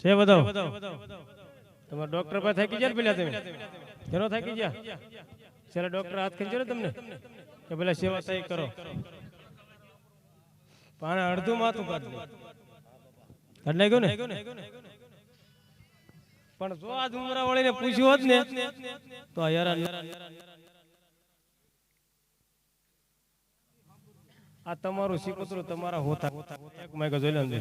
છે બતાવો તમારા ડોક્ટર પાસે થાકી ગયા પેલા તમે? કેનો થાકી ગયા? છેલ્લા ડોક્ટર હાથ ખેંચો ને તમને? કે પેલા સેવા સહી કરો. પાણે અડધું માથું કાઢ એટલે ગયું ને? પણ જો આ ધુમરા વાળીને પૂછ્યું હોત ને, તો આ આ તમારું સિકોતરું તમારા હોતા. એક માઈક જોઈ લેજો.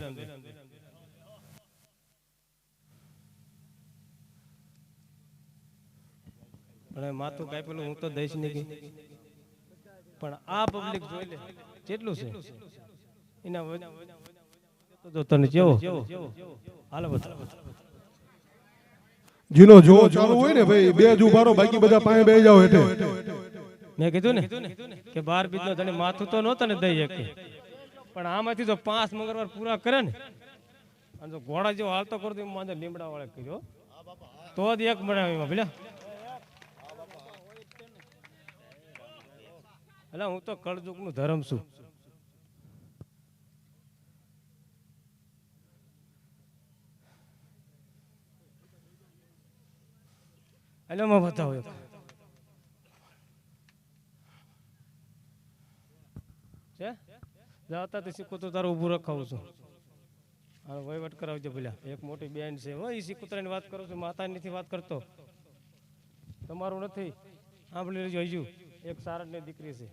પણ માથું કાપેલું હું તો દઈશ નહીં પણ આ પબ્લિક જોઈ લે. કેટલું છે? એના તો તને કેવો? હાલો બતાવો જીનો જો ચાલુ હોય ને ભાઈ, બે જ ઉભારો, બાકી બધા પાસે બે જાવ હેઠે. મેં કીધું ને કે બાર બીજ તને માથું તો નહોતો ને દઈ શકે પણ આમાંથી જો પાંચ મંગળવાર પૂરા કરે ને અને જો ઘોડા જેવો હાલતો કરતો એમ માંડે લીમડા વાળા કર્યો. તો જ એક મળે એમાં, ભલે. એટલે હું તો કળજુકનું ધર્મ છું. એટલે મેં બતાવો એક. છે જાતા તે સિક્કો તો તારું ઊભું રખાવું છું. હા વહીવટ કરાવજો પેલા એક મોટી બેન છે. હો એ સિકુતરાની વાત કરું છું. માતાની વાત કરતો. તમારું નથી. સાંભળી લેજો, હજુ. એક સારડની દીકરી છે.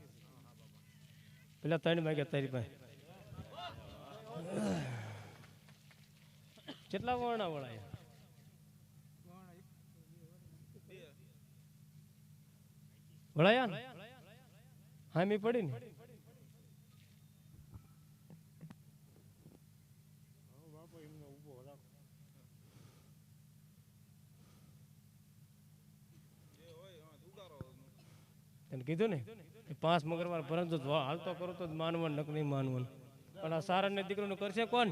પેલા ત્રણ માગ્યા તારી પાસે. કેટલા વર્ણા વળાય વળાયા ને? હામી પડી ને? તને કીધું ને પાંચ મંગળવાર પરંતુ હાલતો કરો તો માનવન નક નહીં માનવન. પણ આ સારા ને દીકરીનું કરશે કોણ?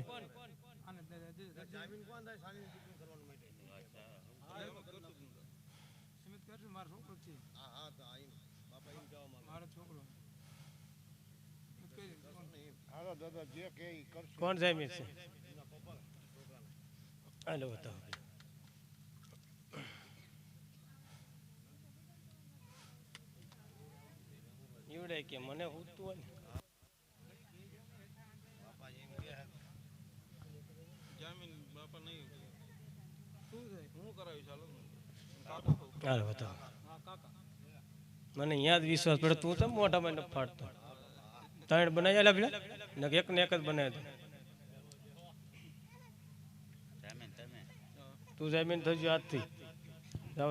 કોણ જામીન છે? હાલો બતાવો. એવડે કે મને ઉઠતું હોય ને. મને યાદ વિશ્વાસ પડે તું તો મોઢામાં ન ફાટતો. ત્રણ બનાવી પેલા? ને એક ને એક જ બનાવ્યો તું જમીન થઈ ગયો આજથી જાવ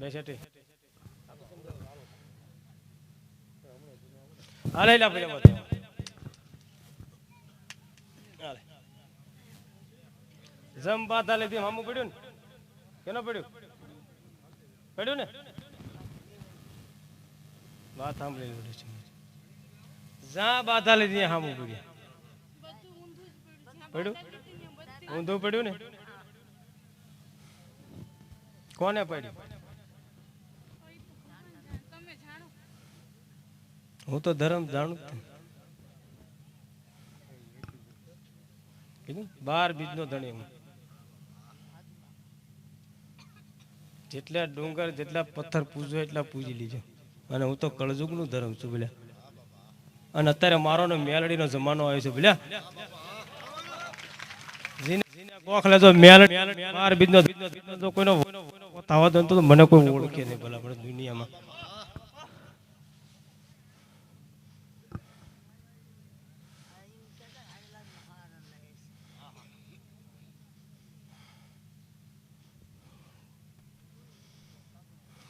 બેસેટી હાલે લા પેલા હાલે. જમ બાધા લીધી મામું પડ્યું ને? કેનો પડ્યું? પડ્યું ને? વાત સાંભળી લીધી છે જા બાધા લીધી સામું પડ્યું પડ્યું? ઊંધું પડ્યું ને? કોને પડી? હું તો ધર્મ જાણું બાર બીજનો ધણી હું. જેટલા ડુંગર, જેટલા પથ્થર પૂજો એટલા પૂજી લીજો. અને હું તો કળજુગનું ધર્મ છું બોલ્યા અને અત્યારે મારો મેલડી મેલડીનો જમાનો આવ્યો છે બોલ્યા ગોખલે જો મેલડી બાર બીજનો તો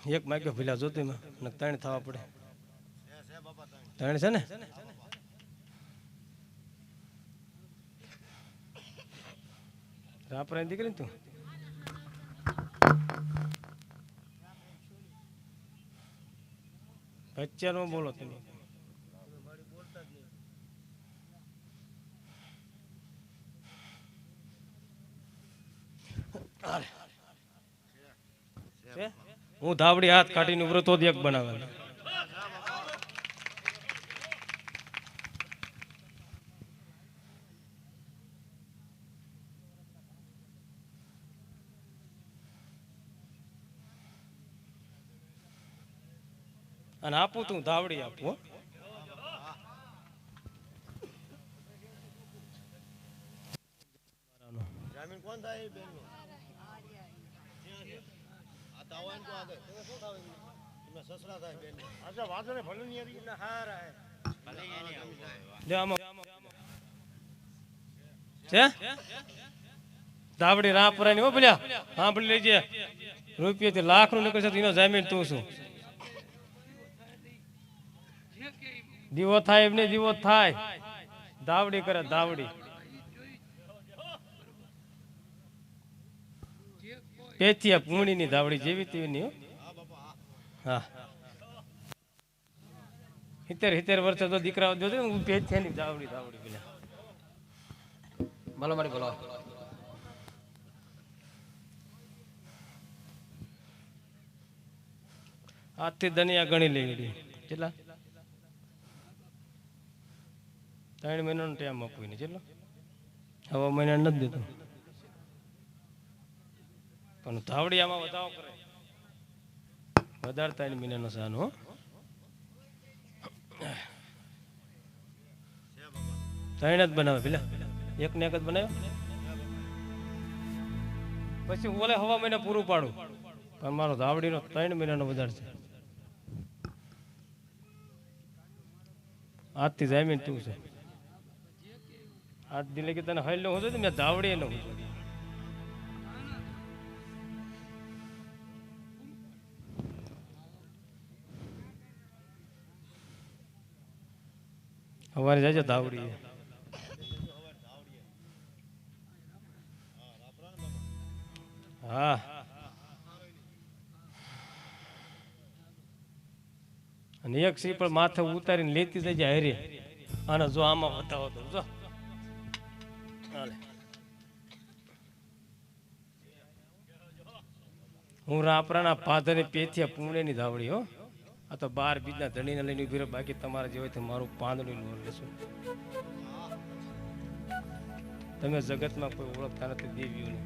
એક માગ્યો ભીલા જોતી માં ને ત્રણ થવા પડે. ત્રણ છે ને? રાપરાની દીકરી તું. બચ્ચાનો બોલો તમે. હું ધાવડી હાથ કાઢીને વ્રતો એક બનાવે અને આપું તું ધાવડી આપું હો. જામીન કોણ થાય બેન આ તો આવવાનું તો આગળ તમે શું થાવ એમના સસરા થાય બેન અચ્છા વાંધો ને ભલે નહીં આવી એમના હારા આપું તું ધાવડી આપું ધાવડી રાપરાની હો બોલ્યા સાંભળી લેજે. રૂપિયાથી લાખનું નીકળશે તો એનો જામીન તું શું? દીવો થાય એમને દીવો થાય. ધાવડી કરે ધાવડી પેથિયા પૂણીની ધાવડી જેવી તેવી ની હો. હિતેર હિતેર વર્ષે તો દીકરાઓ જોજો હું હું પેથિયાની ધાવડી ધાવડી પેલા. ભલો મારી બોલો. આજથી દનિયા ગણી લેવી. કેટલા? ત્રણ મહિનાનો ટાઈમ આપવું ને ચેલો હવા મહિના નથી દેતો. પણ ધાવડી આમાં વધારો કરે. વધારે ત્રણ મહિનાનો સાનો ત્રણ જ બનાવે પેલા એક ને એક જ બનાવ્યો પછી હું ઓલે હવા મહિના પૂરું પાડું. પણ મારો ધાવડીનો ત્રણ મહિનાનો વધારે છે. આજથી જામીન તું છે. આજ દિલે કે તને હલ હું મેં ધાવડી ન અમારે જાય છે ધાવડી હા. અને એક સિંહ પણ માથે ઉતારીને લેતી જજે હરે. અને જો આમાં બતાવો તો જો. હું રાપરાના પાધરે પેથિયા પૂણેની ધાવડી, હો. આ તો બાર બીજના ધણીને લઈને ઊભી રહ્યો બાકી તમારે જે હોય તો મારું પાંદડું લોન લેશું. તમે જગતમાં કોઈ ઓળખતા નથી, દેવીઓને.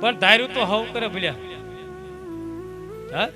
પણ ધાર્યું તો હવ કરે ભૂલ્યા. હા?